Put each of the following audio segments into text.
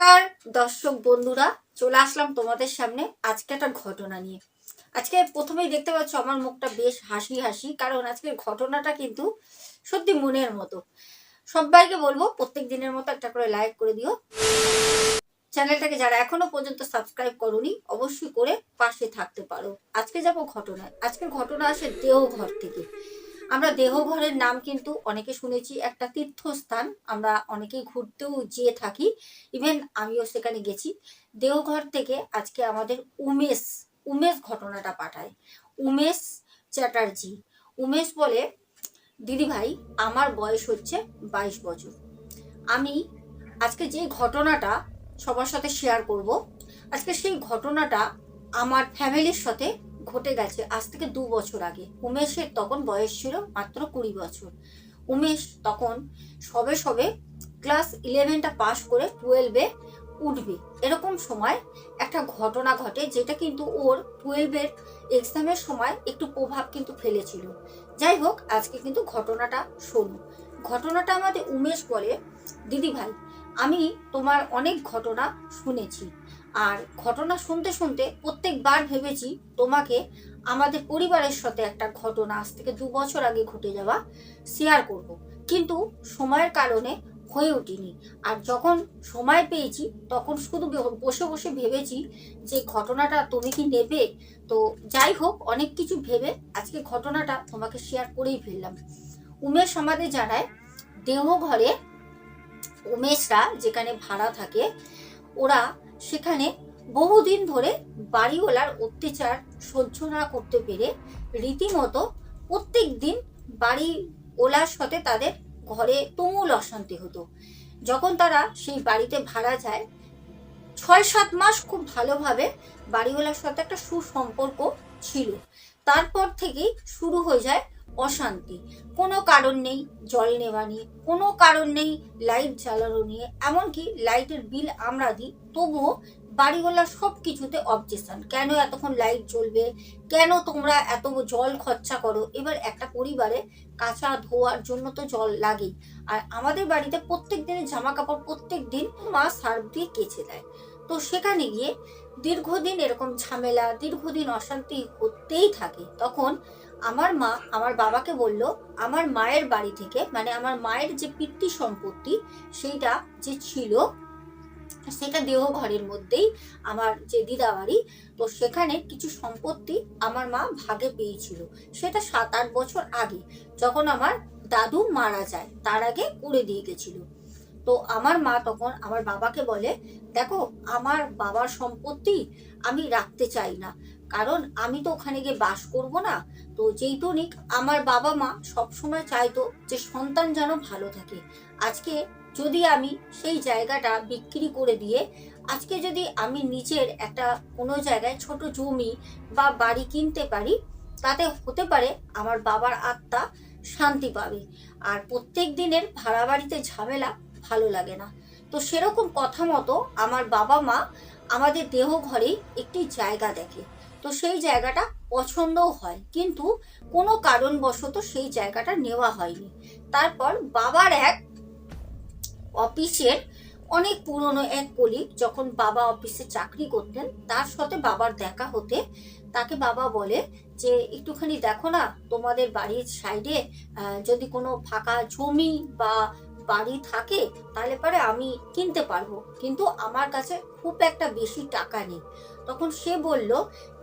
নমস্কার, দর্শক বন্ধুরা, চলে আসলাম তোমাদের সামনে আজকে একটা ঘটনা নিয়ে। আজকে প্রথমেই দেখতে পাচ্ছ আমার মুখটা বেশ হাসি হাসি কারণ আজকের ঘটনাটা কিন্তু সত্যি মনের মতো। সবাইকে বলব, প্রত্যেক দিনের মতো একটা করে লাইক করে দিও। চ্যানেলটাকে যারা এখনও পর্যন্ত সাবস্ক্রাইব করনি, অবশ্যই করে পাশে থাকতে পারো। আজকে যাব ঘটনায়। আজকের ঘটনা আসে দেওঘর থেকে। আমরা দেহঘরের নাম কিন্তু অনেকে শুনেছি, একটা তীর্থস্থান। আমরা অনেকেই ঘুরতেও যেয়ে থাকি। ইভেন আমিও সেখানে গেছি। দেহঘর থেকে আজকে আমাদের উমেশ উমেশ ঘটনাটা পাঠায়। উমেশ চ্যাটার্জি। উমেশ বলে, দিদি ভাই, আমার বয়স হচ্ছে বাইশ বছর। আমি আজকে যে ঘটনাটা সবার সাথে শেয়ার করব, আজকে সেই ঘটনাটা আমার ফ্যামিলির সাথে ঘটে গেছে আজ থেকে দু বছর আগে। উমেশের তখন বয়স ছিল মাত্র কুড়ি বছর। উমেশ তখন সবে সবে ক্লাস ইলেভেনটা পাশ করে টুয়েলভে উঠবে। এরকম সময় একটা ঘটনা ঘটে যেটা কিন্তু ওর টুয়েলভের এক্সামের সময় একটু প্রভাব কিন্তু ফেলেছিল। যাই হোক, আজকে কিন্তু ঘটনাটা শোনো। ঘটনাটা আমাদের উমেশ বলে দিদি ভাই আমি তোমার অনেক ঘটনা শুনেছি। আর ঘটনা শুনতে শুনতে প্রত্যেকবার ভেবেছি তোমাকে আমাদের পরিবারের সাথে একটা ঘটনা আজ থেকে দু বছর আগে ঘটে যাওয়া শেয়ার করব। কিন্তু সময়ের কারণে হয়ে ওঠেনি। আর যখন সময় পেয়েছি, তখন শুধু বসে বসে ভেবেছি যে ঘটনাটা তুমি কি নেবে? তো যাই হোক, অনেক কিছু ভেবে আজকে ঘটনাটা তোমাকে শেয়ার করেই ফেললাম। উমেশ আমাদের জানায় দেহঘরে উমেশরা যেখানে ভাড়া থাকে, ওরা সেখানে বহুদিন ধরে বাড়িওয়ালার অত্যাচার সহ্য না করতে পেরে রীতিমতো প্রত্যেক দিন বাড়িওয়ালার সাথে তাদের ঘরে তুমুল অশান্তি হতো। যখন তারা সেই বাড়িতে ভাড়া যায় ছয় সাত মাস খুব ভালোভাবে বাড়িওয়ালার সাথে একটা সুসম্পর্ক ছিল। তারপর থেকেই শুরু হয়ে যায় অশান্তি। কোনো কারণ নেই জল নেওয়া নিয়ে, কোনো কারণ নেই লাইট জ্বালানো নিয়ে, এমনকি লাইটের বিল আমরা দিই, তবুও বাড়িওয়ালা সব কিছুতে অবজেকশন কেন এতক্ষণ লাইট জ্বলবে? কেন তোমরা এত জল খরচা করো? এবার একটা পরিবারে কাঁচা ধোয়ার জন্য তো জল লাগেই। আর আমাদের বাড়িতে প্রত্যেক দিনের জামা কাপড় প্রত্যেক দিন মা সার্ফ দিয়ে কেচে দেয়। তো সেখানে গিয়ে দীর্ঘদিন এরকম ঝামেলা, দীর্ঘদিন অশান্তি হতেই থাকে। তখন আমার মা, আমার বাবাকে বলল, আমার মায়ের বাড়ি থেকে মানে আমার মায়ের যে পিতৃ সম্পত্তি, সেইটা যে ছিল, সেটা দেহ ঘরের মধ্যেই আমার যে দিদা বাড়ি তো সেখানে কিছু সম্পত্তি আমার মা ভাগে পেয়েছিল। সেটা সাত আট বছর আগে, যখন আমার দাদু মারা যায়, তার আগে করে দিয়ে গেছিল। তো আমার মা তখন আমার বাবাকে বলে, দেখো, আমার বাবার সম্পত্তি আমি রাখতে চাই না। কারণ আমি তো ওখানে গিয়ে বাস করব না। তো টনিক আমার বাবা মা সবসময় চাইতো যে সন্তান যেন ভালো থাকে। আজকে যদি আমি সেই জায়গাটা বিক্রি করে দিয়ে, আজকে যদি আমি নিজের একটা কোনো জায়গায় ছোট জমি বা বাড়ি কিনতে পারি, তাতে হতে পারে আমার বাবার আত্মা শান্তি পাবে। আর প্রত্যেক দিনের ভাড়া বাড়িতে ঝামেলা ভালো লাগে না। তো সেরকম কথা মতো আমার বাবা মা আমাদের দেহ ঘরেই একটি জায়গা দেখে। তো সেই জায়গাটা পছন্দও হয়, কিন্তু কোনো কারণবশত সেই জায়গাটা নেওয়া হয়নি। তারপর বাবার এক অফিসের অনেক পুরনো এক কলিগ যখন বাবা অফিসে চাকরি করতেন, তার সাথে বাবার দেখা হতে তাকে বাবা বলে যে, একটুখানি দেখো না, তোমাদের বাড়ির সাইডে যদি কোনো ফাঁকা জমি বা বাড়ি থাকে, তাহলে পরে আমি কিনতে পারব। কিন্তু আমার কাছে খুব একটা বেশি টাকা নেই। তখন সে বলল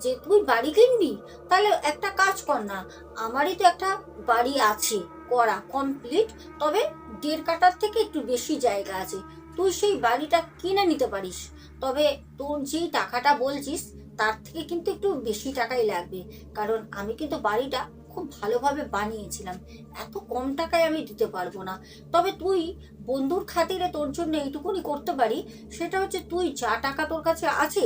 যে, তুই বাড়ি কিনবি? তাহলে একটা কাজ কর না, আমারই তো একটা বাড়ি আছে, করা কমপ্লিট তবে দেড় কাটার থেকে একটু বেশি জায়গা আছে। তুই সেই বাড়িটা কিনে নিতে পারিস, তবে তোর যেই টাকাটা বলছিস, তার থেকে কিন্তু একটু বেশি টাকাই লাগবে। কারণ আমি কিন্তু বাড়িটা খুব ভালোভাবে বানিয়েছিলাম, এত কম টাকায় আমি দিতে পারব না। তবে তুই বন্ধুর খাতিরে তোর জন্য এইটুকুনি করতে পারি, সেটা হচ্ছে তুই যা টাকা তোর কাছে আছে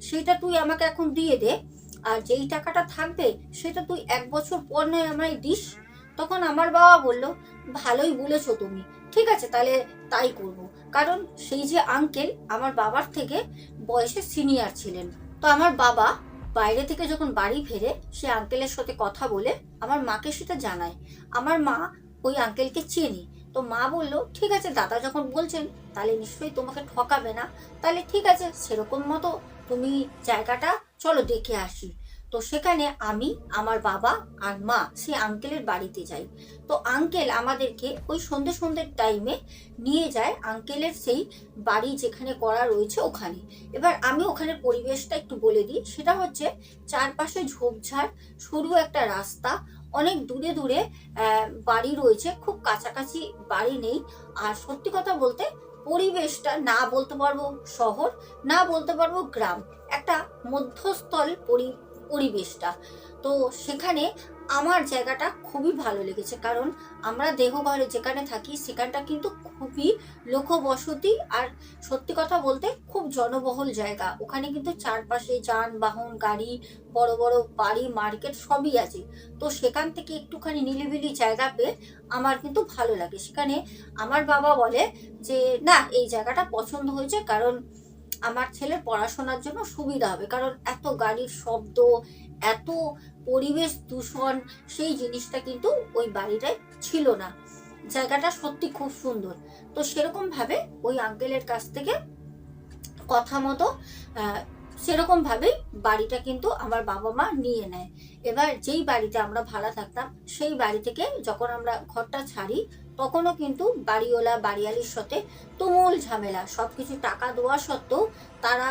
সেটা তুই আমাকে এখন দিয়ে দে। আর যেই টাকাটা থাকবে, সেটা তুই এক বছর পর নয় আমায় দিস। তখন আমার বাবা বলল, ভালোই বলেছ তুমি। ঠিক আছে, তাহলে তাই করব। কারণ সেই যে আঙ্কেল আমার বাবার থেকে বয়সে সিনিয়র ছিলেন। তো আমার বাবা বাইরে থেকে যখন বাড়ি ফেরে, সে আঙ্কেলের সাথে কথা বলে আমার মাকে সেটা জানায়। আমার মা ওই আঙ্কেলকে চেনে। তো মা বলল, ঠিক আছে, দাদা যখন বলছেন, তাহলে নিশ্চয়ই তোমাকে ঠকাবে না। তাহলে ঠিক আছে, সেরকম মতো তুমি জায়গাটা চলো দেখে আসি। তো সেখানে আমি, আমার বাবা আর মা সেই আঙ্কেলের বাড়িতে যাই। তো আঙ্কেল আমাদেরকে ওই সন্ধে সন্ধ্যের টাইমে নিয়ে যায় আঙ্কেলের সেই বাড়ি যেখানে করা রয়েছে ওখানে। এবার আমি ওখানের পরিবেশটা একটু বলে দিই। সেটা হচ্ছে চারপাশে ঝোপঝাড়, সরু একটা রাস্তা, অনেক দূরে দূরে বাড়ি রয়েছে। খুব কাছাকাছি বাড়ি নেই। আর সত্যি কথা বলতে পরিবেশটা না বলতে পারব শহর, না বলতে পারব গ্রাম, একটা মধ্যস্থল পরি, পরিবেশটা। তো সেখানে আমার জায়গাটা খুবই ভালো লেগেছে, কারণ আমরা দেহঘরে যেখানে থাকি সেখানটা কিন্তু খুবই লোকবসতি আর সত্যি কথা বলতে খুব জনবহুল জায়গা। ওখানে কিন্তু চারপাশে যানবাহন, গাড়ি, বড় বড় বাড়ি, মার্কেট সবই আছে। তো সেখান থেকে একটুখানি নিলিবিলি জায়গা পেয়ে আমার কিন্তু ভালো লাগে। সেখানে আমার বাবা বলে যে, না, এই জায়গাটা পছন্দ হয়েছে কারণ আমার ছেলের পড়াশোনার জন্য সুবিধা হবে। কারণ এত গাড়ির শব্দ এত পরিবেশ দূষণ, সেই জিনিসটা কিন্তু ওই বাড়িটায় ছিল না। জায়গাটা সত্যি খুব সুন্দর। তো সেরকম ভাবে ওই আঙ্কেলের কাছ থেকে কথা মতো সেরকম ভাবেই বাড়িটা কিন্তু আমার বাবা মা নিয়ে নেয়। এবার যেই বাড়িতে আমরা ভাড়া থাকতাম, সেই বাড়ি থেকে যখন আমরা ঘরটা ছাড়ি, তখনও কিন্তু বাড়িওয়ালা, বাড়িয়ালির সাথে তুমুল ঝামেলা। সব কিছু টাকা দেওয়া সত্ত্বেও তারা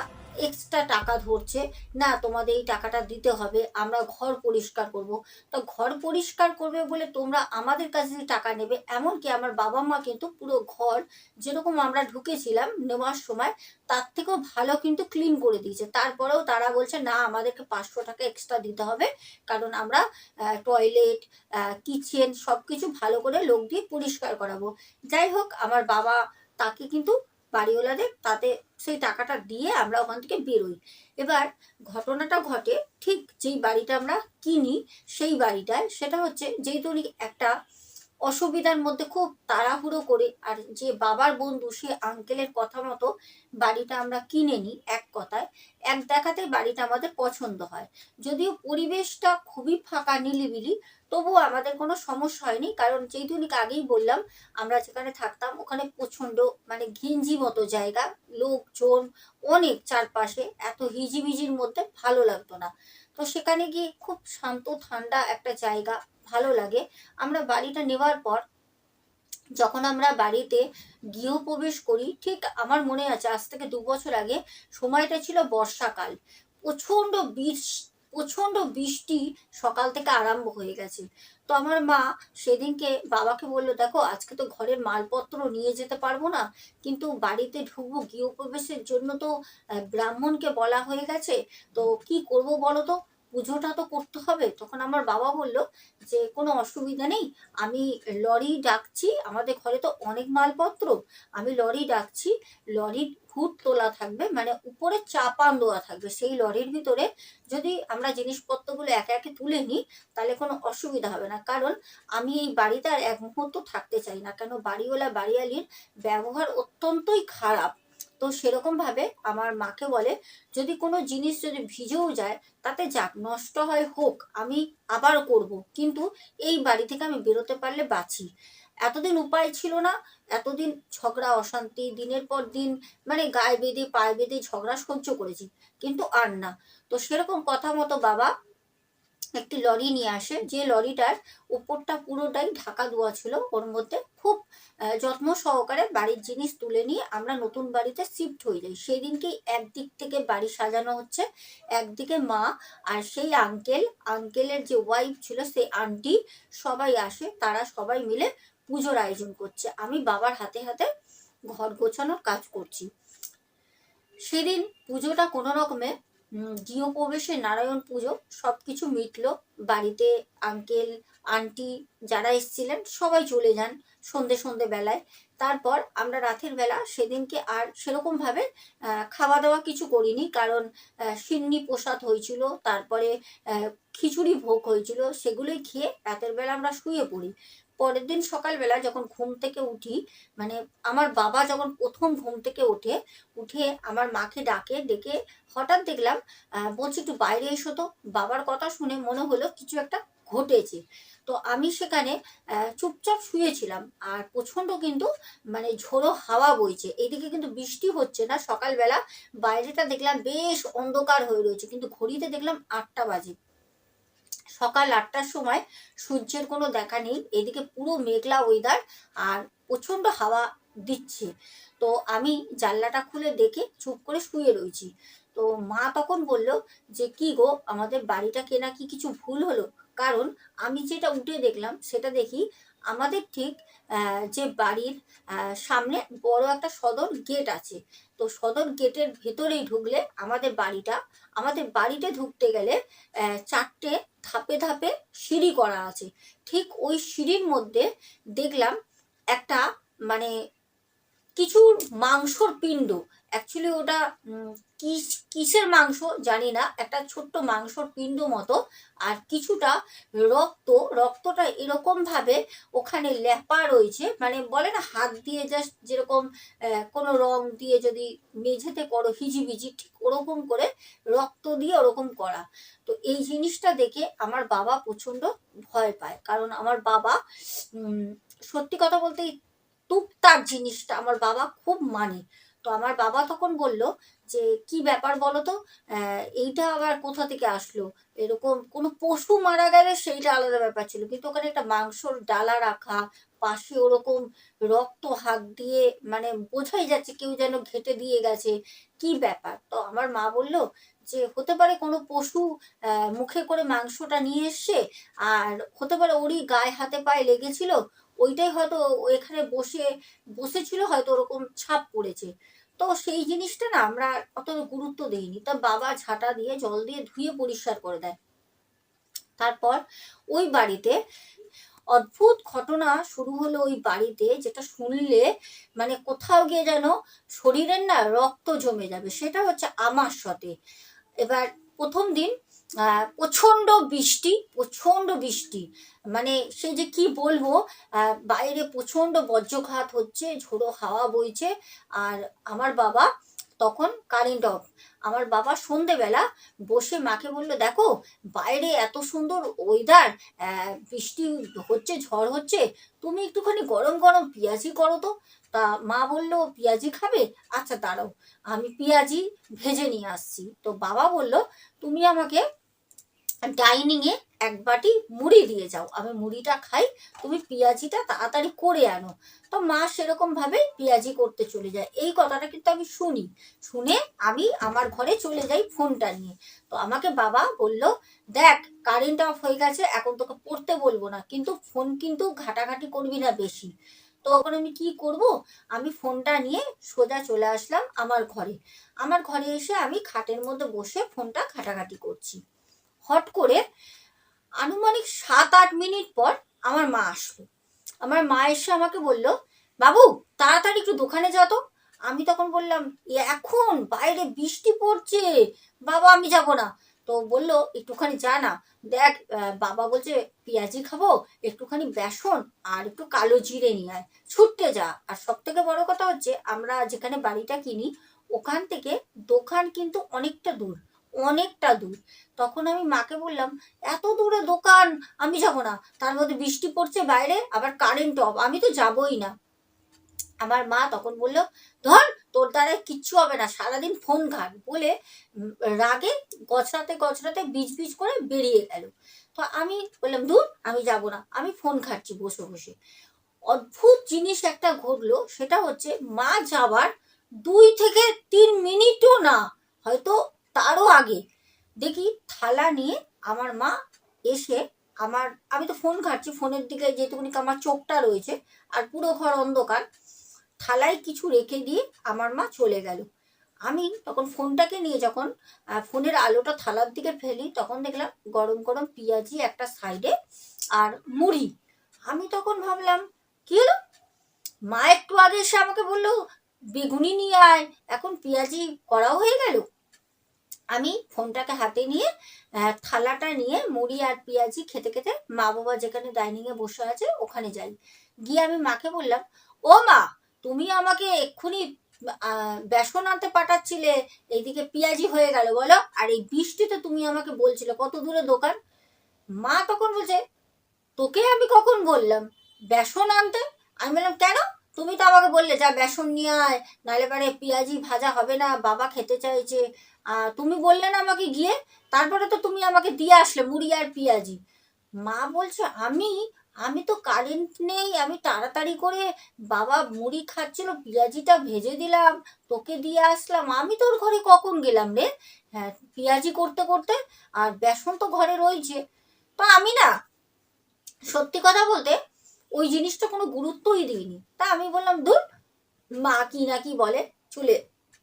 এক্সট্রা টাকা ধরছে, না তোমাদের এই টাকাটা দিতে হবে, আমরা ঘর পরিষ্কার করব। তা ঘর পরিষ্কার করবে বলে তোমরা আমাদের কাছে টাকা নেবে, এমনকি আমার বাবা মা কিন্তু পুরো ঘর যেরকম আমরা ঢুকেছিলাম নেওয়ার সময়, তার থেকেও ভালো কিন্তু ক্লিন করে দিয়েছে। তারপরেও তারা বলছে, না, আমাদেরকে পাঁচশো টাকা এক্সট্রা দিতে হবে, কারণ আমরা টয়লেট কিচেন সব কিছু ভালো করে লোক দিয়ে পরিষ্কার করাবো। যাই হোক, আমার বাবা তাকে কিন্তু বাড়িওয়ালাদের, তাতে সেই টাকাটা দিয়ে আমরা ওখান থেকে বেরোই। এবার ঘটনাটা ঘটে, ঠিক যেই বাড়িটা আমরা কিনি, সেই বাড়িটায়, সেটা হচ্ছে যেহেতু একটা অসুবিধার মধ্যে খুব তাড়াহুড়ো করে আর যে বাবার বন্ধু সে আঙ্কেলের কথা মতো বাড়িটা আমরা কিনে নিই এক কথায়, এক দেখাতে বাড়িটা আমাদের পছন্দ হয়। যদিও পরিবেশটা খুবই ফাঁকা নিলিবিলি তবুও আমাদের কোনো সমস্যা হয়নি। কারণ যেহেতু আগেই বললাম, আমরা যেখানে থাকতাম ওখানে প্রচণ্ড মানে ঘিঞ্জি মতো জায়গা, লোকজন অনেক চারপাশে, এত হিজিবিজির মধ্যে ভালো লাগতো না। তো সেখানে গিয়ে খুব শান্ত, ঠান্ডা একটা জায়গা ভালো লাগে। আমরা বাড়িটা নেওয়ার পর যখন আমরা বাড়িতে গৃহপ্রবেশ করি, ঠিক আমার মনে আছে আজ থেকে দু বছর আগে সময়টা ছিল বর্ষাকাল। প্রচণ্ড বৃষ, প্রচণ্ড বৃষ্টি সকাল থেকে আরম্ভ হয়ে গেছে। তো আমার মা সেদিনকে বাবাকে বলল, দেখো, আজকে তো ঘরের মালপত্র নিয়ে যেতে পারব না, কিন্তু বাড়িতে ঢুকবো গৃহপ্রবেশের জন্য তো ব্রাহ্মণকে বলা হয়ে গেছে। তো কি করব বলো তো? পুজোটা তো করতে হবে। তখন আমার বাবা বলল যে, কোনো অসুবিধা নেই। আমি লরি ডাকছি। আমাদের ঘরে তো অনেক মালপত্র। আমি লরি ডাকছি। লরির হুট তোলা থাকবে। মানে উপরে চাপান দেওয়া থাকবে। সেই লরির ভিতরে যদি আমরা জিনিসপত্রগুলো একে একে তুলে নিই, তাহলে কোনো অসুবিধা হবে না। কারণ আমি এই বাড়িতে আর এক মুহূর্ত থাকতে চাই না। কেন? বাড়িওয়ালা, বাড়িয়ালির ব্যবহার অত্যন্তই খারাপ। তো সেরকম ভাবে আমার মাকে বলে, যদি কোনো জিনিস যদি ভিজেও যায়, তাতে যাক, নষ্ট হয় হোক, আমি আবার করব। কিন্তু এই বাড়ি থেকে আমি বেরোতে পারলে বাঁচি। এতদিন উপায় ছিল না, এতদিন ঝগড়া, অশান্তি, দিনের পর দিন মানে গায়ে বেঁধে, পায়ে বেঁধে ঝগড়া সহ্য করেছি, কিন্তু আর না। তো সেরকম কথা মতো বাবা একটি লরি নিয়ে আসে। যে লরিটার উপরটা পুরোটাই ঢাকা দেওয়া ছিল। ওর মধ্যে খুব যত্ন সহকারে বাড়ির জিনিস তুলে নিয়ে আমরা নতুন বাড়িতে শিফট হয়ে যাই। সেই দিনকেই একদিক থেকে বাড়ি সাজানো হচ্ছে। একদিকে মা আর সেই আঙ্কেল, আঙ্কেলের যে ওয়াইফ ছিল, সেই আন্টি সবাই আসে। তারা সবাই মিলে পুজোর আয়োজন করছে। আমি বাবার হাতে হাতে ঘর গোছানোর কাজ করছি। সেদিন পুজোটা কোনো রকমে গৃহপ্রবেশে নারায়ণ পুজো সব কিছু মিটলো। বাড়িতে আঙ্কেল আন্টি যারা এসেছিলেন, সবাই চলে যান সন্ধে সন্ধে বেলায়। তারপর আমরা রাতের বেলা সেদিনকে আর সেরকম ভাবে খাওয়া দাওয়া কিছু করিনি কারণ সিন্নি প্রসাদ হয়েছিল, তারপরে খিচুড়ি ভোগ হয়েছিল, সেগুলোই খেয়ে রাতের বেলা আমরা শুয়ে পড়ি। পরের দিন সকালবেলা যখন ঘুম থেকে উঠি মানে আমার বাবা যখন প্রথম ঘুম থেকে ওঠে, উঠে আমার মাকে ডাকে, ডেকে হঠাৎ দেখলাম বলছি একটু বাইরে এসো তো। বাবার কথা শুনে মনে হলো কিছু একটা ঘটেছে। তো আমি সেখানে চুপচাপ শুয়েছিলাম আর প্রচণ্ড কিন্তু মানে ঝোড়ো হাওয়া বইছে। এইদিকে কিন্তু বৃষ্টি হচ্ছে না। সকালবেলা বাইরেটা দেখলাম বেশ অন্ধকার হয়ে রয়েছে। কিন্তু ঘড়িতে দেখলাম আটটা বাজে। সকাল আটটার সময় সূর্যের কোনো দেখা নেই, এদিকে পুরো মেঘলা ওয়েদার আর প্রচণ্ড হাওয়া দিচ্ছে। তো আমি জানলাটা খুলে দেখে চুপ করে শুয়ে রয়েছি। তো মা তখন বলল যে, কি গো, আমাদের বাড়িটা কেনা কি কিছু ভুল হলো? কারণ আমি যেটা উঠে দেখলাম সেটা দেখি আমাদের ঠিক যে বাড়ির সামনে বড় একটা সদর গেট আছে। তো সদর গেটের ভেতরেই ঢুকলে আমাদের বাড়িটা, আমাদের বাড়িতে ঢুকতে গেলে চারটে ধাপে ধাপে সিঁড়ি করা আছে। ঠিক ওই সিঁড়ির মধ্যে দেখলাম একটা মানে কিছু মাংসর পিণ্ড। অ্যাকচুয়ালি ওটা কিস, কিসের মাংস জানি না, একটা ছোট্ট মাংসর পিণ্ড মতো। আর কিছুটা রক্ত, রক্তটা এরকম ভাবে ওখানে লেপা রয়েছে। মানে বলে না, হাত দিয়ে জাস্ট যেরকম কোনো রং দিয়ে যদি মেঝেতে করো, হিজিবিজি, ঠিক ওরকম করে রক্ত দিয়ে ওরকম করা। তো এই জিনিসটা দেখে আমার বাবা প্রচণ্ড ভয় পায়। কারণ আমার বাবা সত্যি কথা বলতে টুকটাক জিনিসটা আমার বাবা খুব মানে। তো আমার বাবা তখন বলল যে, কি ব্যাপার বলো তো এইটা আবার কোথা থেকে আসলো? এরকম কোনো পশু মারা গেলে সেইটা আলাদা ব্যাপার ছিল। কিন্তু ওখানে একটা মাংসর ডালা রাখা, পাশে ওরকম রক্ত হাত দিয়ে মানে বোঝাই যাচ্ছে কেউ যেন ঘেটে দিয়ে গেছে। কি ব্যাপার? তো আমার মা বলল যে, হতে পারে কোনো পশু মুখে করে মাংসটা নিয়ে এসছে, আর হতে পারে ওরই গায়ে হাতে পায়ে লেগেছিল ওইটাই হয়তো এখানে বসে, বসেছিল হয়তো ওরকম ছাপ পড়েছে। তো সেই জিনিসটা না আমরা অত গুরুত্ব দিইনি। তা বাবা ঝাঁটা দিয়ে, জল দিয়ে ধুয়ে পরিষ্কার করে দেয়। তারপর ওই বাড়িতে অদ্ভুত ঘটনা শুরু হলো ওই বাড়িতে, যেটা শুনলে মানে কোথাও গিয়ে যেন শরীরের না রক্ত জমে যাবে। সেটা হচ্ছে আমার সাথে এবার প্রথম দিন প্রচণ্ড বৃষ্টি প্রচণ্ড বৃষ্টি। মানে সে যে কি বলব বাইরে প্রচণ্ড বজ্রঘাত হচ্ছে, ঝোড়ো হাওয়া বইছে। আর আমার বাবা তখন কারেন্ট অফ আমার বাবা সন্ধেবেলা বসে মাকে বলল, দেখো, বাইরে এত সুন্দর ওয়েদার বৃষ্টি হচ্ছে, ঝড় হচ্ছে, তুমি একটুখানি গরম গরম পেঁয়াজি করো তো। তা মা বলল, পেঁয়াজি খাবে? আচ্ছা দাঁড়াও, আমি পেঁয়াজি ভেজে নিয়ে আসছি। তো বাবা বলল, তুমি আমাকে ডাইনিং এ এক বাটি মুড়ি দিয়ে যাও। আমি মুড়িটা খাই, তুমি পেঁয়াজিটা তাড়াতাড়ি করে আনো। তো মা সেরকম ভাবে পেঁয়াজি করতে চলে যায়। এই কথাটা কিন্তু আমি শুনি। শুনে আমি আমার ঘরে চলে যাই ফোনটা নিয়ে। তো আমাকে বাবা বলল, দেখ কারেন্ট অফ হয়ে গেছে, এখন তোকে পড়তে বলব না। কিন্তু ফোন কিন্তু ঘাটাঘাটি করবি না বেশি। তো এখন আমি কি করব? আমি ফোনটা নিয়ে সোজা চলে আসলাম আমার ঘরে। আমার ঘরে এসে আমি খাটের মধ্যে বসে ফোনটা ঘাটাঘাটি করছি। হট করে আনুমানিক সাত আট মিনিট পর আমার মা আসলো। আমার মা এসে আমাকে বলল, বাবু, তাড়াতাড়ি একটু দোকানে যা তো। আমি তখন বললাম, এখন? বাইরে বৃষ্টি পড়ছে। বাবা, আমি যাব না। তো বলল, একটুখানি যা না। দেখ বাবা বলছে, পেঁয়াজি খাব, একটুখানি বেসন আর একটু কালো জিরে নিয়ে আয়। ছুটতে যা। আর সব থেকে বড় কথা হচ্ছে, আমরা যেখানে বাড়িটা কিনি, ওখান থেকে দোকান কিন্তু অনেকটা দূর। অনেকটা দূর। তখন আমি মাকে বললাম, এত দূরে দোকান, আমি যাব না। তার মধ্যে বৃষ্টি পড়ছে বাইরে, আবার কারেন্ট অফ আমি তো যাবই না। আমার মা তখন বলল, ধর, তোর দ্বারা কিচ্ছু হবে না, সারাদিন ফোন ঘাট। বলে রাগে গছরাতে গছরাতে বিজ বিজ করে বেরিয়ে গেল। তো আমি বললাম দূর আমি যাব না, আমি ফোন ঘাটছি বসে বসে। অদ্ভুত জিনিস একটা ঘটলো, সেটা হচ্ছে মা যাওয়ার দুই থেকে তিন মিনিটও না, হয়তো তারও আগে। দেখি থালা নিয়ে আমার মা এসে আমার, আমি তো ফোন ঘাটছি, ফোনের দিকে যেটুকুনি আমার চোখটা রয়েছে, আর পুরো ঘর অন্ধকার, থালায় কিছু রেখে দিয়ে আমার মা চলে গেল। আমি তখন ফোনটাকে নিয়ে যখন ফোনের আলোটা থালার দিকে ফেলি, তখন দেখলাম গরম গরম পেঁয়াজি একটা সাইডে আর মুড়ি। আমি তখন ভাবলাম, কি হলো? মা একটু আগে এসে আমাকে বলল, বেগুনি নিয়ে আয়, এখন পেঁয়াজি করাও হয়ে গেল? আমি ফোনটাকে হাতে নিয়ে থালাটা নিয়ে মুড়ি আর পেঁয়াজি খেতে খেতে মা বাবা যেখানে ডাইনিংয়ে বসে আছে ওখানে যাই। গিয়ে আমি মাকে বললাম, ও মা, তুমি আমাকে এক্ষুনি বেসন আনতে পাঠাচ্ছিলে, এইদিকে পেঁয়াজি হয়ে গেল বলো, আর এই বৃষ্টিতে তুমি আমাকে বলছিলে, কত দূরে দোকান? মা তখন বলছে, তোকে আমি কখন বললাম? বেসন আনতে? আমি বললাম, কেন? তুমি তো আমাকে বললে, যা বেসন নিয়ে আয়, নাহলে পরে পেঁয়াজি ভাজা হবে না, বাবা খেতে চাইছে তুমি বললে না আমাকে গিয়ে, তারপরে তো তুমি আমাকে দিয়ে আসলে মুড়ি আর পেঁয়াজি। মা বলছে, আমি আমি তো কারেন্ট নেই, আমি তাড়াতাড়ি করে বাবা মুড়ি খাচ্ছিল, পেঁয়াজিটা ভেজে দিলাম, তোকে দিয়ে আসলাম। আমি তোর ঘরে কখন গেলাম রে? হ্যাঁ পেঁয়াজি করতে করতে, আর বেসন তো ঘরে রয়েছে। তো আমি না, সত্যি কথা বলতে, ওই জিনিসটা কোনো গুরুত্বই দিইনি। তা আমি বললাম দূর মা কি না কি বলে, চলে,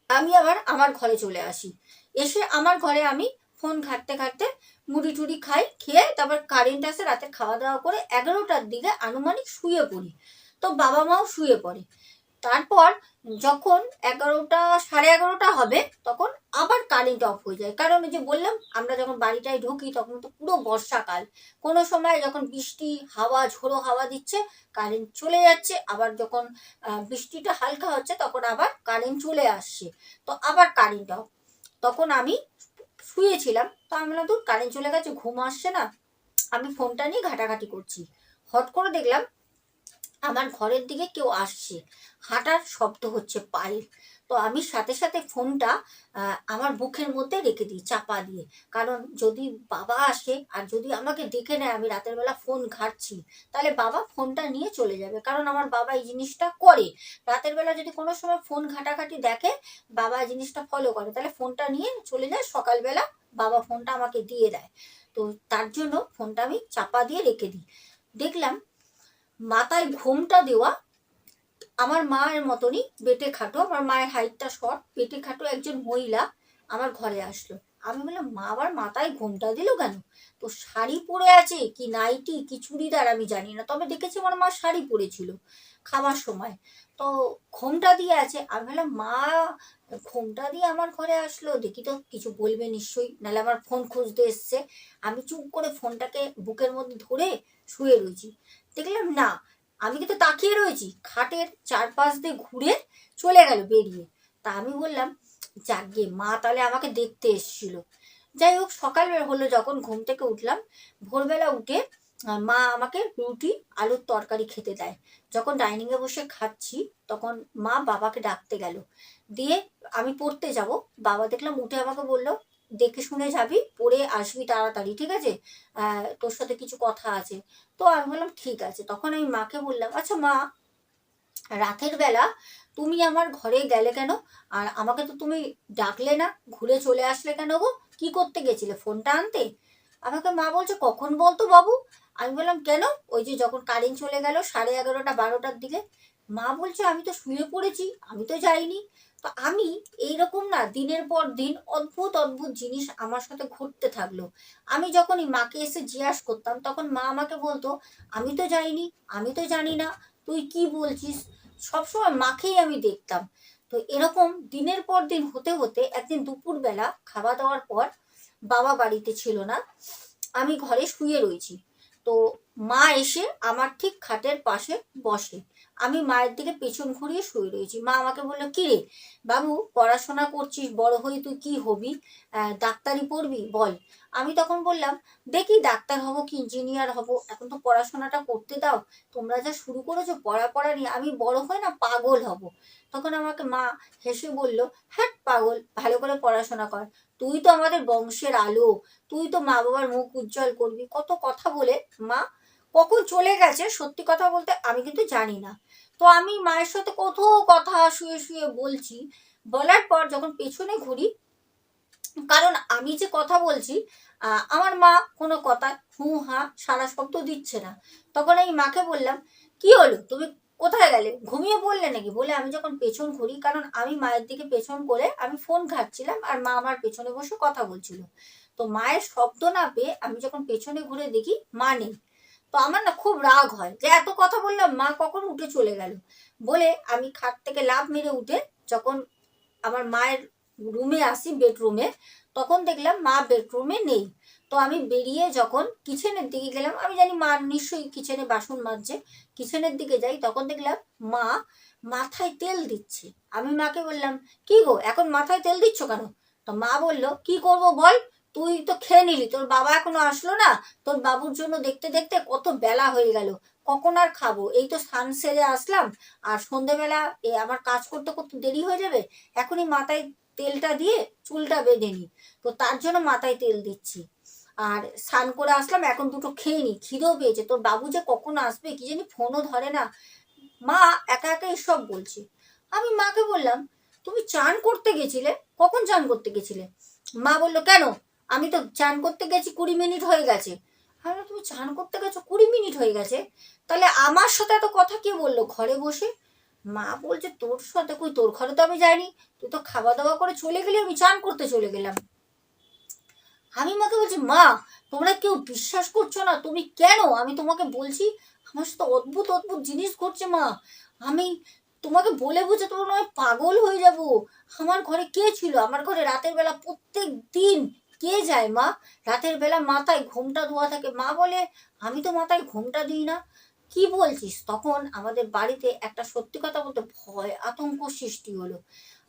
আমি আবার আমার ঘরে চলে আসি। এসে আমার ঘরে আমি ফোন ঘাটতে ঘাটতে মুড়ি টুড়ি খাই, খেয়ে তারপর কারেন্ট আসে রাতে খাওয়া দাওয়া করে এগারোটার দিকে আনুমানিক শুয়ে পড়ি। তো বাবা মাও শুয়ে পড়ে। তারপর যখন এগারোটা, সাড়ে এগারোটা হবে, তখন আবার কারেন্ট অফ হয়ে যায়। কারণ ওই যে বললাম, আমরা যখন বাড়িটায় ঢুকি, তখন তো পুরো বর্ষাকাল। কোনো সময় যখন বৃষ্টি, হাওয়া, ঝোড়ো হাওয়া দিচ্ছে কারেন্ট চলে যাচ্ছে। আবার যখন বৃষ্টিটা হালকা হচ্ছে, তখন আবার কারেন্ট চলে আসছে। তো আবার কারেন্ট অফ তখন আমি শুয়েছিলাম। তো আমি বললাম তোর কারেন্ট চলে গেছে, ঘুম আসছে না। আমি ফোনটা নিয়ে ঘাটাঘাটি করছি। হট করে দেখলাম, আমার ঘরের দিকে কেউ আসছে। হাঁটার শব্দ হচ্ছে পায়ের। তো আমি সাথে সাথে ফোনটা আমার বুকের মধ্যে রেখে দিই, চাপা দিয়ে। কারণ যদি বাবা আসে আর যদি আমাকে দেখে নেয়, আমি রাতের বেলা ফোন ঘাটছি, তাহলে বাবা ফোনটা নিয়ে চলে যাবে। কারণ আমার বাবা এই জিনিসটা করে। রাতের বেলা যদি কোনো সময় ফোন ঘাটাঘাটি দেখে, বাবা এই জিনিসটা ফলো করে, তাহলে ফোনটা নিয়ে চলে যায়। সকালবেলা বাবা ফোনটা আমাকে দিয়ে দেয়। তো তার জন্য ফোনটা আমি চাপা দিয়ে রেখে দিই। দেখলাম মাথায় ঘোমটা দেওয়া আমার মায়ের মতনই বেটে খাটো, আমার মায়ের হাইটটা শর্ট, বেটে খাটো একজন মহিলা আমার ঘরে আসলো। আমি বললাম, মা আবার মাথায় ঘোমটা দিল কেন? তো শাড়ি পরে আছে কি নাইটি কি চুড়িদার আমি জানি না। তবে দেখেছি আমার মা শাড়ি পরেছিল খাওয়ার সময়। তো ঘোমটা দিয়ে আছে। আমি বললাম, মা, ঘোমটা দিয়ে আমার ঘরে আসলো? দেখি তো, কিছু বলবে নিশ্চয়ই। নাহলে আমার ফোন খুঁজতে এসছে। আমি চুপ করে ফোনটাকে বুকের মধ্যে ধরে শুয়ে রয়েছি। দেখলাম, না আমি কিন্তু তাকিয়ে রয়েছি। খাটের চারপাশ দিয়ে ঘুরে চলে গেল বেরিয়ে। তা আমি বললাম, যাকে মা তাহলে আমাকে দেখতে এসেছিল। যাই হোক, সকাল হলো যখন ঘুম থেকে উঠলাম, ভোরবেলা উঠে মা আমাকে রুটি, আলুর তরকারি খেতে দেয়। যখন ডাইনিংয়ে বসে খাচ্ছি, তখন মা বাবাকে ডাকতে গেল। দিয়ে আমি পড়তে যাব। বাবা দেখলাম উঠে আমাকে বলল দেখে শুনে যাবি, পড়ে আসবি তাড়াতাড়ি, ঠিক আছে? তোর সাথে কিছু কথা আছে। তো আমি বললাম, ঠিক আছে। তখন আমি মাকে বললাম আচ্ছা মা, রাতের বেলা তুমি আমার ঘরে গেলে কেন? আর আমাকে তো তুমি ডাকলে না, ঘুরে চলে আসলে কেন গো? কি করতে গেছিলে? ফোনটা আনতে? আমাকে মা বলছে, কখন বলতো বাবু? আমি বললাম, কেন? ওই যে যখন কারেন্ট চলে গেল সাড়ে এগারোটা, বারোটার দিকে। মা বলছে, আমি তো শুয়ে পড়েছি, আমি তো যাইনি। তো আমি এইরকম না দিনের পর দিন অদ্ভুত অদ্ভুত জিনিস আমার সাথে ঘটতে থাকল। আমি যখনই মাকে এসে জিজ্ঞাস করতাম, তখন মা আমাকে বলতো, আমি তো যাইনি আমি তো জানি না, তুই কি বলছিস? সবসময় মাকেই আমি দেখতাম। তো এরকম দিনের পর দিন হতে হতে একদিন দুপুরবেলা খাওয়া দাওয়ার পর বাবা বাড়িতে ছিল না, আমি ঘরে শুয়ে রয়েছি। তো মা এসে আমার ঠিক খাটের পাশে বসে। আমি মায়ের দিকে পেছন ঘুরিয়ে শুয়ে রয়েছি। মা আমাকে বলল, কি রে বাবু, পড়াশোনা করছিস, বড় হয়ে তুই কি হবি? ডাক্তারি পড়বি? বল। আমি তখন বললাম, দেখি ডাক্তার হব কি ইঞ্জিনিয়ার হব? এখন তো পড়াশোনাটা করতে দাও। তোমরা যা শুরু করেছ, পড়া পড়া নিয়ে আমি বড় হয়ে না পাগল হব? তখন আমাকে মা হেসে বলল হ্যাঁ পাগল, ভালো করে পড়াশোনা কর। তুই তো আমাদের বংশের আলো। তুই তো মা বাবার মুখ উজ্জ্বল করবি। কত কথা বলে মা কখন চলে গেছে সত্যি কথা বলতে আমি কিন্তু জানি না। তো আমি মায়ের সাথে কোথাও কথা শুয়ে শুয়ে বলছি। বলার পর যখন পেছনে ঘুরি, কারণ আমি যে কথা বলছি আমার মা কোনো কথা হু, হা, সারা শব্দ দিচ্ছে না। তখন আমি মাকে বললাম, কি হলো? তুমি কোথায় গেলে? ঘুমিয়ে পড়লে নাকি? বলে আমি যখন পেছন ঘুরি, কারণ আমি মায়ের দিকে পেছন করে আমি ফোন ঘাটছিলাম আর মা আমার পেছনে বসে কথা বলছিল। তো মায়ের শব্দ না পেয়ে আমি যখন পেছনে ঘুরে দেখি, মা নেই। তো আমার না খুব রাগ হয় যে এত কথা বললাম মা কখন উঠে চলে গেল? বলে আমি খাট থেকে লাভ মেরে উঠে যখন আমার মায়ের রুমে আসি বেডরুমে তখন দেখলাম মা বেডরুমে নেই। তো আমি বেরিয়ে যখন কিচেনের দিকে গেলাম, আমি জানি মা নিশ্চয়ই কিচেনে বাসন মাজছে কিচেনের দিকে যাই, তখন দেখলাম মা মাথায় তেল দিচ্ছে। আমি মাকে বললাম, কি গো, এখন মাথায় তেল দিচ্ছ কেন? তো মা বলল, কি করব বল? তুই তো খেয়ে নিলি, তোর বাবা এখনও আসলো না? তোর বাবুর জন্য দেখতে দেখতে কত বেলা হয়ে গেল। কখন আর খাব? এই তো স্নান সেরে আসলাম। আর সন্ধেবেলা আমার কাজ করতে করতে দেরি হয়ে যাবে? এখনই মাথায় তেলটা দিয়ে চুলটা বেঁধে নি। তো তার জন্য মাথায় তেল দিচ্ছি। আর স্নান করে আসলাম, এখন দুটো খেয়ে নি। খিদেও পেয়েছে। তোর বাবু যে কখন আসবে কি জানি ফোনও ধরে না। মা একা একা এসব বলছে। আমি মাকে বললাম, তুমি চান করতে গেছিলে? কখন চান করতে গেছিলে? মা বলল, কেন? আমি তো চান করতে গেছি কুড়ি মিনিট হয়ে গেছে। আমি তুমি চান করতে গেছো কুড়ি মিনিট হয়ে গেছে। তাহলে আমার সাথে এত কথা কে বলল ঘরে বসে? মা বলছে, তোর সাথে কই? তোর ঘরে তো আমি যাইনি। তুই তো খাওয়া দাওয়া করে চলে গেলি, আমি চান করতে চলে গেলাম। আমি মাকে বলছি, মা, তোমরা কেউ বিশ্বাস করছ না? তুমি কেন? আমি তোমাকে বলছি, আমার সাথে অদ্ভুত অদ্ভুত জিনিস ঘটছে, মা। আমি তোমাকে বলে বুঝে তোমার নয়, পাগল হয়ে যাব। আমার ঘরে কে ছিল? আমার ঘরে রাতের বেলা প্রত্যেক দিন কে যায় মা? রাতের বেলা মাথায় ঘোমটা ধোয়া থাকে। মা বলে, আমি তো মাথায় ঘোমটা দিই না। কি বলছিস? তখন আমাদের বাড়িতে একটা সত্যি কথা বলতে ভয়, আতঙ্ক সৃষ্টি হলো।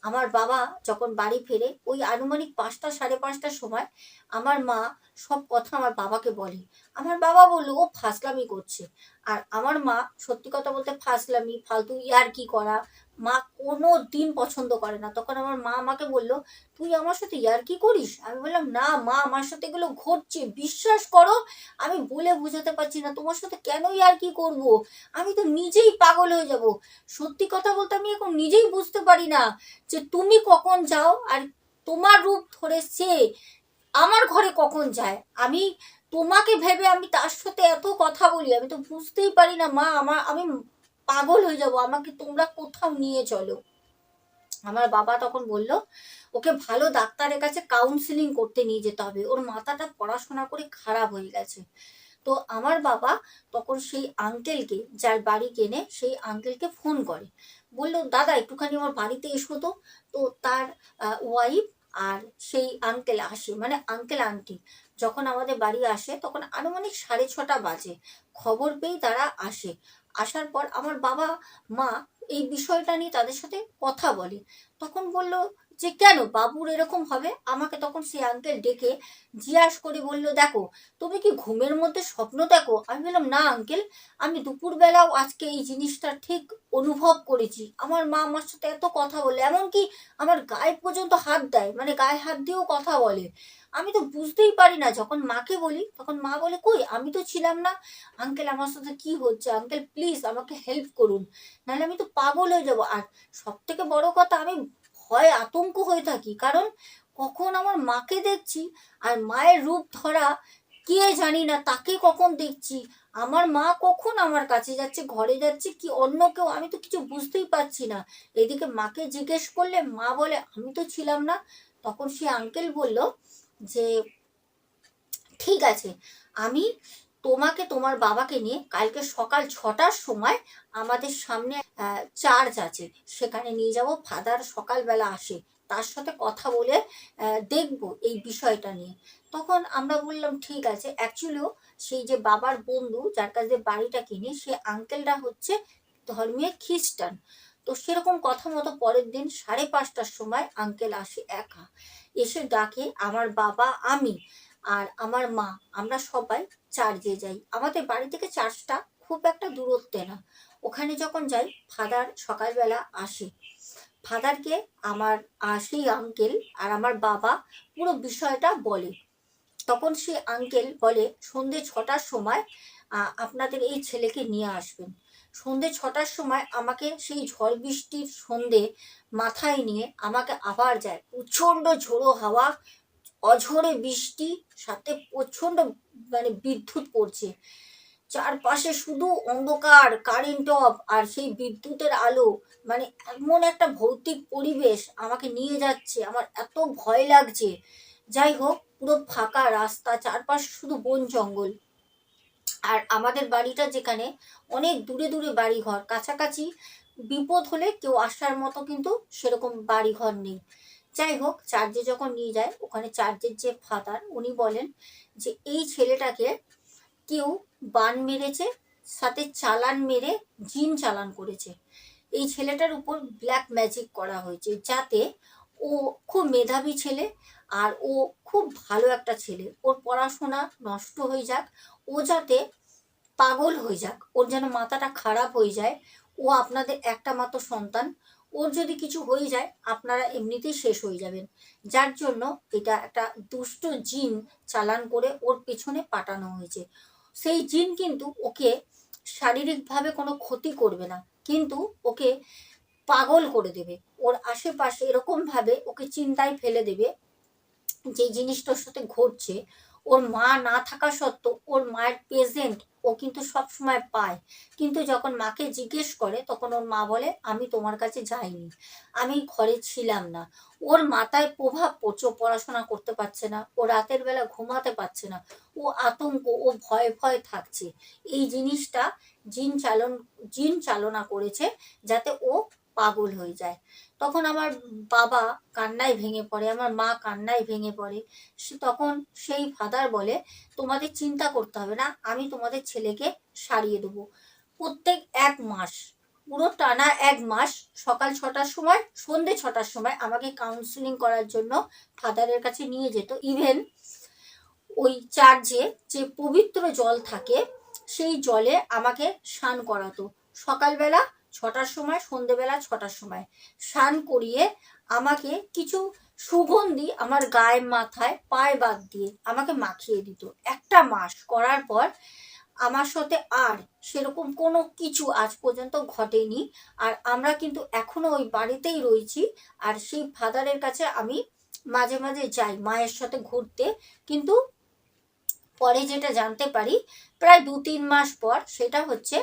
আমার বাবা যখন বাড়ি ফেরে ওই আনুমানিক পাঁচটা, সাড়ে পাঁচটার সময় আমার মা সব কথা আমার বাবাকে বলে। আমার বাবা বলল, ও ফাসলামি করছে। আর আমার মা সত্যি কথা বলতে ফাসলামি ফালতু ইয়ার কি করা মা কোনো দিন পছন্দ করে না। তখন আমার মা আমাকে বলল, তুই আমার সাথে ইয়ার কি করিস? আমি বললাম, না মা, আমার সাথে এগুলো ঘটছে। বিশ্বাস করো, আমি বলে বোঝাতে পারছি না। তোমার সাথে কেন ইয়ার কি করব? আমি তো নিজেই পাগল হয়ে যাব। সত্যি কথা বলতে আমি এখন নিজেই বুঝতে পারি না যে তুমি কখন যাও আর তোমার রূপ ধরে সে আমার ঘরে কখন যায়। আমি তোমাকে ভেবে আমি তার সাথে এত কথা বলি, আমি তো বুঝতেই পারি না। মা, আমার, আমি পাগল হয়ে যাব, আমাকে তোমরা কোথাও নিয়ে চলো। আমার বাবা তখন বলল, ওকে ভালো ডাক্তারের কাছে কাউন্সিলিং করতে নিয়ে যেতে হবে। ওর মাথাটা পড়াশোনা করে খারাপ হয়ে গেছে। তো আমার বাবা তখন সেই আঙ্কেলকে যার বাড়ি কেনে, সেই আঙ্কেলকে ফোন করে। বলল, দাদা, একটুখানি আমার বাড়িতে এসো তো। তো তার ওয়াইফ আর সেই আঙ্কেল আসে মানে আঙ্কেল আন্টি যখন আমাদের বাড়ি আসে, তখন আনুমানিক সাড়ে ছটা বাজে। খবর পেয়ে তারা আসে। আসার পর আমার বাবা মা এই বিষয়টা নিয়ে তাদের সাথে কথা বলে। তখন বলল যে কেন বাবুর এরকম হবে? আমাকে তখন সেই আঙ্কেল ডেকে জিজ্ঞাস করে বলল, দেখো, তুমি কি ঘুমের মধ্যে স্বপ্ন দেখো? আমি বললাম, না আঙ্কেল আমি দুপুরবেলাও আজকে এই জিনিসটা ঠিক অনুভব করেছি। আমার মা আমার সাথে এত কথা বলে, এমনকি আমার গায়ে পর্যন্ত হাত দেয় মানে গায়ে হাত দিয়েও কথা বলে। আমি তো বুঝতেই পারি না, যখন মাকে বলি, তখন মা বলে, কই, আমি তো ছিলাম না। আঙ্কেল আমার সাথে কি হচ্ছে? আঙ্কেল প্লিজ আমাকে হেল্প করুন, নাহলে আমি তো পাগল হয়ে যাব। আর সব থেকে বড় কথা, আমি ভয় আতঙ্ক হয়ে থাকি। কারণ কখন আমার মাকে দেখছি আর মায়ের রূপ ধরা কে জানি না, তাকে কখন দেখছি? আমার মা কখন আমার কাছে যাচ্ছে, ঘরে যাচ্ছে কি অন্য কেউ? আমি তো কিছু বুঝতেই পারছি না। এদিকে মাকে জিজ্ঞেস করলে মা বলে, আমি তো ছিলাম না। তখন সে আঙ্কেল বলল যে, ঠিক আছে, আমি তোমাকে, তোমার বাবাকে নিয়ে কালকে সকাল ছটার সময় আমাদের সামনে চার্চ আছে। সেখানে নিয়ে যাব, ফাদার সকালবেলা আসে। তার সাথে কথা বলে দেখব এই বিষয়টা নিয়ে। তখন আমরা বললাম, ঠিক আছে। অ্যাকচুয়ালিও সেই যে বাবার বন্ধু, যার কাছে বাড়িটা কিনে, সে আঙ্কেলটা হচ্ছে ধর্মীয় খ্রিস্টান। তো সেরকম কথা মতো পরের দিন সাড়ে পাঁচটার সময় আঙ্কেল আসে একা। এসে ডাকে, আমার বাবা আমি আর আমার মা, আমরা সবাই চার্চে যাই। আমাদের বাড়ি থেকে চার্চটা খুব একটা দূরত্বে না। ওখানে যখন যাই, ফাদার সকালবেলা আসে। ফাদারকে আমার সেই আঙ্কেল আর আমার বাবা পুরো বিষয়টা বলে। তখন সেই আঙ্কেল বলে, সন্ধে ছটার সময় আপনাদের এই ছেলেকে নিয়ে আসবেন। সন্ধে ছটার সময় আমাকে সেই ঝড় বৃষ্টির সন্ধে মাথায় নিয়ে আমাকে আবার যায়। প্রচণ্ড ঝোড়ো হাওয়া অঝরে বৃষ্টি, সাথে প্রচণ্ড মানে বিদ্যুৎ পড়ছে। চারপাশে শুধু অন্ধকার কারেন্ট অফ আর সেই বিদ্যুতের আলো মানে এমন একটা ভৌতিক পরিবেশ আমাকে নিয়ে যাচ্ছে, আমার এত ভয় লাগছে। যাই হোক, পুরো ফাঁকা রাস্তা, চারপাশে শুধু বন জঙ্গল। আর আমাদের বাড়িটা যেখানে, অনেক দূরে দূরে বাড়িঘর, কাছাকাছি বিপদ হলে কেউ আসার মতো কিন্তু সেরকম বাড়িঘর নেই। যাই হোক চার্জে যখন নিয়ে যায়, ওখানে চার্জের যে ফাদার, উনি বলেন যে, এই ছেলেটাকে কেউ বান মেরেছে, সাথে চালান মেরে জিন চালান করেছে। এই ছেলেটার উপর ব্ল্যাক ম্যাজিক করা হয়েছে, যাতে ও খুব মেধাবী ছেলে আর ও খুব ভালো একটা ছেলে। ওর পড়াশোনা নষ্ট হয়ে যাক, ও যাতে পাগল হয়ে যাক, ওর যেন মাথাটা খারাপ হয়ে যায়, ও আপনাদের একটা মাত্র সন্তান ওর যদি কিছু হয়ে যায়, আপনারা এমনিতেই শেষ হয়ে যাবেন। যার জন্য এটা একটা দুষ্ট জিন চালান করে ওর পেছনে পাঠানো হয়েছে। সেই জিন কিন্তু ওকে শারীরিকভাবে কোনো ক্ষতি করবে না, কিন্তু ওকে পাগল করে দেবে। ওর আশেপাশে এরকমভাবে ওকে চিন্তায় ফেলে দেবে যে জিনিসটার সাথে ঘটছে। ওর মা না থাকা সত্ত্বেও ওর মায়ের প্রেজেন্ট ও কিন্তু সব সময় পায়। কিন্তু যখন মাকে জিজ্ঞেস করে, তখন ওর মা বলে, আমি তোমার কাছে যাইনি। আমি ঘরে ছিলাম না। ওর মাথায় প্রভাব পড়ছে পড়াশোনা করতে পারছে না। ও রাতের বেলা ঘুমাতে পারছে না। ও আতঙ্ক, ও ভয় ভয় থাকছে। এই জিনিসটা জিন চালন, জিন চালনা করেছে যাতে ও পাগল হয়ে যায়। তখন আমার বাবা কান্নায় ভেঙে পড়ে, আমার মা কান্নায় ভেঙে পড়ে। তখন সেই ফাদার বলে, তোমাদের চিন্তা করতে হবে না, আমি তোমাদের ছেলেকে সারিয়ে দেবো। প্রত্যেক এক মাস, পুরো টানা এক মাস, সকাল ছটার সময়, সন্ধে ছটার সময় আমাকে কাউন্সিলিং করার জন্য ফাদারের কাছে নিয়ে যেত। ইভেন ওই চার্চে যে পবিত্র জল থাকে, সেই জলে আমাকে স্নান করাতো। সকালবেলা ছটার সময়, সন্ধেবেলা ছটার সময়। স্নান করিয়ে আমাকে কিছু সুগন্ধি আমার গায়ে মাথায় পায়ে বাদ দিয়ে আমাকে মাখিয়ে দিত। একটা মাস করার পর আমার সাথে আর সেরকম কোনো কিছু আজ পর্যন্ত ঘটেনি। আর আমরা কিন্তু এখনও ওই বাড়িতেই রয়েছি। আর সেই ফাদারের কাছে আমি মাঝে মাঝে যাই, মায়ের সাথে ঘুরতে। কিন্তু পরে যেটা জানতে পারি, প্রায় দু তিন মাস পর সেটা হচ্ছে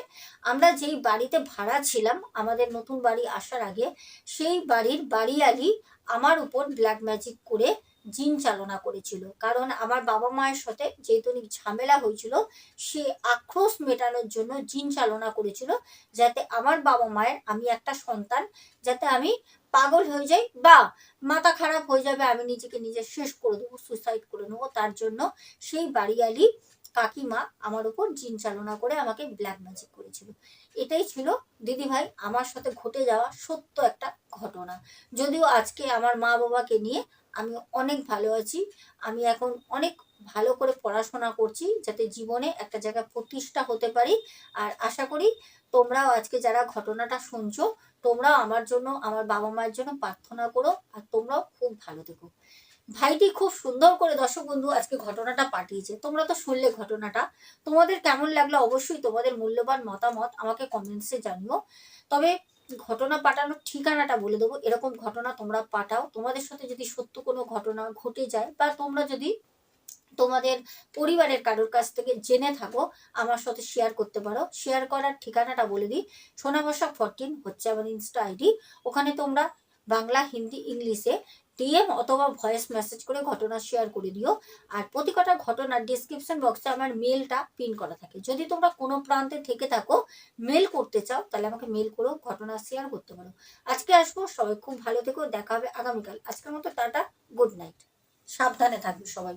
আমরা যেই বাড়িতে ভাড়া ছিলাম, আমাদের নতুন বাড়ি আসার আগে, সেই বাড়ির বাড়িয়ালি আমার উপর ব্ল্যাক ম্যাজিক করে জিন চালনা করেছিল। কারণ আমার বাবা মায়ের সাথে যেহেতু ঝামেলা হয়েছিল, সে আক্রোশ মেটানোর জন্য জিন চালনা করেছিল যাতে আমার বাবা মায়ের আমি একটা সন্তান যাতে আমি পাগল হয়ে যাই বা মাথা খারাপ হয়ে যাবে, আমি নিজেকে নিজে শেষ করে দেবো সুসাইড করে নেব। তার জন্য সেই বাড়িয়ালি কাকিমা আমার উপর জিন চালনা করে আমাকে ব্ল্যাক ম্যাজিক করেছিল। এটাই ছিল দিদিভাই, আমার সাথে ঘটে যাওয়া সত্য একটা ঘটনা। যদিও আজকে আমার মা বাবাকে নিয়ে আমি অনেক ভালো আছি। আমি এখন অনেক ভালো করে পড়াশোনা করছি যাতে জীবনে একটা জায়গায় প্রতিষ্ঠা হতে পারি। আর আশা করি তোমরাও আজকে যারা ঘটনাটা শুনছো, তোমরাও আমার জন্য, আমার বাবা মায়ের জন্য প্রার্থনা করো আর তোমরাও খুব ভালো থেকো। ভাইটি খুব সুন্দর করে দর্শক বন্ধু আজকে ঘটনাটা পাঠিয়েছে। তোমরা তো শুনলে ঘটনাটা। তোমাদের কেমন লাগল অবশ্যই তোমাদের মূল্যবান মতামত আমাকে কমেন্টসে জানিও। তবে ঘটনা পাঠানোর ঠিকানাটা বলে দেবো। এরকম ঘটনা তোমরা পাঠাও। তোমাদের সাথে যদি সত্য কোনো ঘটনা ঘটে যায় বা তোমরা যদি তোমাদের পরিবারের কারোর কাছ থেকে জেনে থাকো, আমার সাথে শেয়ার করতে পারো। শেয়ার করার ঠিকানাটা বলে দিই। সোনাবসা ফরটিন হচ্ছে আমার ইনস্টা আইডি ওখানে তোমরা বাংলা, হিন্দি, ইংলিশে ডিএম অথবা ভয়েস মেসেজ করে ঘটনা শেয়ার করে দিও। আর প্রতি কটা ঘটনার ডিসক্রিপশন বক্সে আমার মেলটা পিন করা থাকে। যদি তোমরা কোনো প্রান্তে থেকে থাকো মেল করতে চাও, তাহলে আমাকে মেল করেও ঘটনা শেয়ার করতে পারো। আজকে আসব, সবাই খুব ভালো থেকেও দেখা হবে আগামীকাল। আজকের মতো টাটা গুড নাইট সাবধানে থাকবে সবাই।